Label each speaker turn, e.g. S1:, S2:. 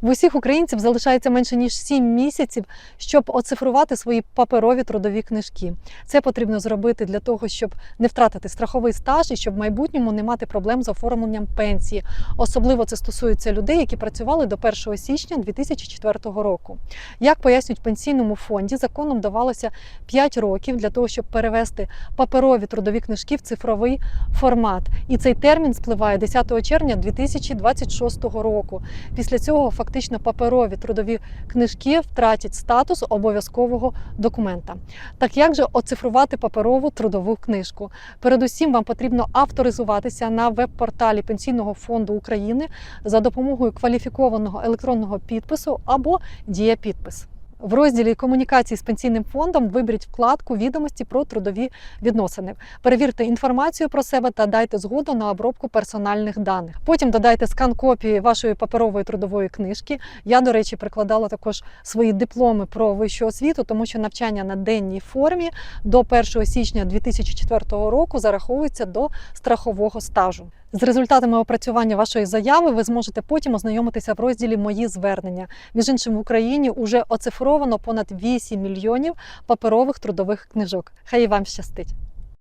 S1: В усіх українців залишається менше ніж 7 місяців, щоб оцифрувати свої паперові трудові книжки. Це потрібно зробити для того, щоб не втратити страховий стаж і щоб в майбутньому не мати проблем з оформленням пенсії. Особливо це стосується людей, які працювали до 1 січня 2004 року. Як пояснюють в пенсійному фонді, законом давалося 5 років для того, щоб перевести паперові трудові книжки в цифровий формат. І цей термін спливає 10 червня 2026 року. Після цього фактично паперові трудові книжки втратять статус обов'язкового документа. Так як же оцифрувати паперову трудову книжку? Передусім, вам потрібно авторизуватися на веб-порталі Пенсійного фонду України за допомогою кваліфікованого електронного підпису або дія-підпис. В розділі комунікації з пенсійним фондом виберіть вкладку відомості про трудові відносини. Перевірте інформацію про себе та дайте згоду на обробку персональних даних. Потім додайте скан копії вашої паперової трудової книжки. Я, до речі, прикладала також свої дипломи про вищу освіту, тому що навчання на денній формі до 1 січня 2004 року зараховується до страхового стажу. З результатами опрацювання вашої заяви ви зможете потім ознайомитися в розділі Мої звернення. Між іншим, в Україні вже оцифровано понад 8 мільйонів паперових трудових книжок. Хай вам щастить!